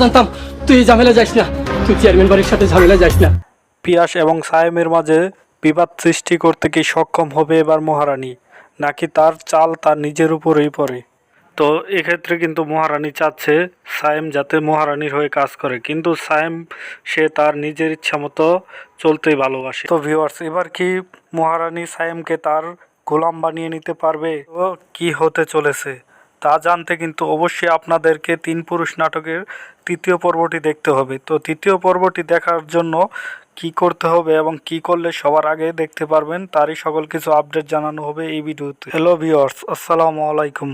জানতাম তুই ঝামেলা যাস না। তুই চেয়ারম্যান বাড়ির সাথে ঝামেলা যাস না। পিয়াস এবং সায়েমের মাঝে বিবাদ সৃষ্টি করতে কি সক্ষম হবে এবার মহারানী? নাকি তার চাল তার নিজের উপরেই পড়ে? তো এক্ষেত্রে কিন্তু মহারানী চাচ্ছে সায়েম যাতে মহারানীর হয়ে কাজ করে। কিন্তু সায়েম, সে তার নিজের ইচ্ছা মতো চলতেই ভালোবাসে। তো ভিউয়ার্স এবার কি মহারানী সায়েমকে তার গোলাম বানিয়ে নিতে পারবে? ও কি হতে চলেছে? তা জানতে কিন্তু অবশ্যই আপনাদেরকে তিন পুরুষ নাটকের তৃতীয় পর্বটি দেখতে হবে। তো তৃতীয় পর্বটি দেখার জন্য কি করতে হবে এবং কি করলে সবার আগে দেখতে পারবেন, তারই সকল কিছু আপডেট জানানো হবে এই ভিডিওতে। হ্যালো ভিওর্স আসসালামু আলাইকুম।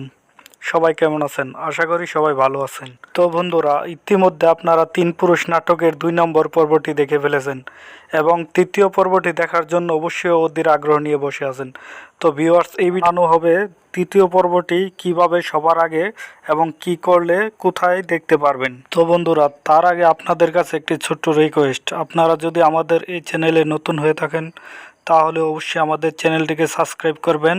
সবাই কেমন আছেন? আশা করি সবাই ভালো আছেন। তো বন্ধুরা, ইতিমধ্যে আপনারা তিন পুরুষ নাটকের দুই নম্বর পর্বটি দেখে ফেলেছেন এবং তৃতীয় পর্বটি দেখার জন্য অবশ্যই অধীর আগ্রহ নিয়ে বসে আছেন। তো ভিউয়ার্স এই জানানো হবে তৃতীয় পর্বটি কীভাবে সবার আগে এবং কি করলে কোথায় দেখতে পারবেন। তো বন্ধুরা, তার আগে আপনাদের কাছে একটি ছোট্ট রিকোয়েস্ট আপনারা যদি আমাদের এই চ্যানেলে নতুন হয়ে থাকেন, তাহলে অবশ্যই আমাদের চ্যানেলটিকে সাবস্ক্রাইব করবেন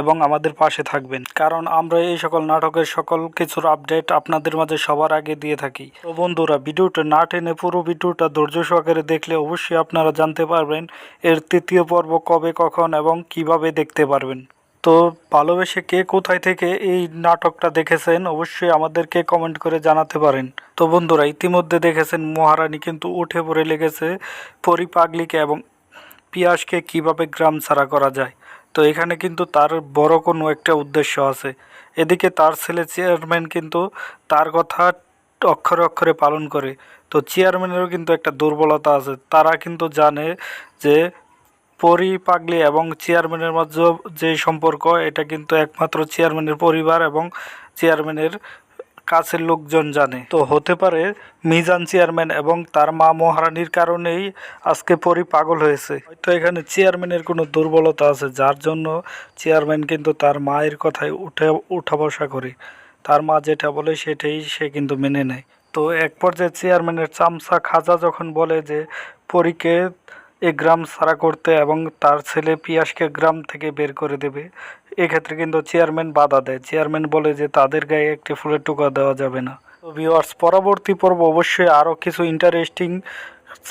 এবং আমাদের পাশে থাকবেন। কারণ আমরা এই সকল নাটকের সকল কিছুর আপডেট আপনাদের মাঝে সবার আগে দিয়ে থাকি। তো বন্ধুরা, ভিডিওটা না টেনে পুরো ভিডিওটা ধৈর্য সহকারে দেখলে অবশ্যই আপনারা জানতে পারবেন এর তৃতীয় পর্ব কবে, কখন এবং কীভাবে দেখতে পারবেন। তো ভালোবেসে কে কোথায় থেকে এই নাটকটা দেখেছেন অবশ্যই আমাদেরকে কমেন্ট করে জানাতে পারেন। তো বন্ধুরা, ইতিমধ্যে দেখেছেন মহারানী কিন্তু উঠে পড়ে লেগেছে পরিপাগলিকে এবং পিয়াসকে কীভাবে গ্রাম ছাড়া করা যায়। তো এখানে কিন্তু তার বড় কোনো একটা উদ্দেশ্য আছে। এদিকে তার ছেলে চেয়ারম্যান কিন্তু তার কথা অক্ষরে অক্ষরে পালন করে। তো চেয়ারম্যানেরও কিন্তু একটা দুর্বলতা আছে। তারা কিন্তু জানে যে পরি পাগলি এবং চেয়ারম্যানের মধ্যে যে সম্পর্ক, এটা কিন্তু একমাত্র চেয়ারম্যানের পরিবার এবং চেয়ারম্যানের কাছের লোকজন জানে। তো হতে পারে মিজান চেয়ারম্যান এবং তার মা মহারানীর কারণেই আজকে পরি পাগল হয়েছে। হয়তো এখানে চেয়ারম্যানের কোনো দুর্বলতা আছে, যার জন্য চেয়ারম্যান কিন্তু তার মায়ের কথায় উঠে, উঠা বসা করে। তার মা যেটা বলে সেটাই সে কিন্তু মেনে নেয়। তো এক পর্যায়ে চেয়ারম্যানের চামচা খাজা যখন বলে যে, পরীকে গ্রাম ছাড়া করতে এবং তার ছেলে পিয়াসকে গ্রাম থেকে বের করে দেবে। এক্ষেত্রে কিন্তু চেয়ারম্যান বাধা দেয়। চেয়ারম্যান বলে যে, তাদের গায়ে একটি ফুলের টুকা দেওয়া যাবে না। তো ভিওয়ার্স পরবর্তী পর্ব অবশ্যই আরও কিছু ইন্টারেস্টিং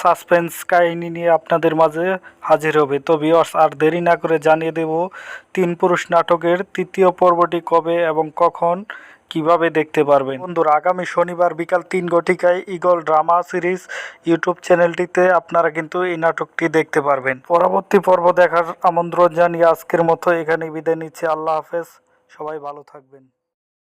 সাসপেন্স কাহিনী নিয়ে আপনাদের মাঝে হাজির হবে। তো ভিওয়ার্স আর দেরি না করে জানিয়ে দেব, তিন পুরুষ নাটকের তৃতীয় পর্বটি কবে এবং কখন কীভাবে দেখতে পারবেন? বন্ধুরা, আগামী শনিবার বিকাল তিন ঘটিকায় ইগল ড্রামা সিরিজ ইউটিউব চ্যানেলটিতে আপনারা কিন্তু এই নাটকটি দেখতে পারবেন। পরবর্তী পর্ব দেখার আমন্ত্রণ জানিয়ে আজকের মতো এখানে বিদায় নিচ্ছে। আল্লাহ হাফেজ। সবাই ভালো থাকবেন।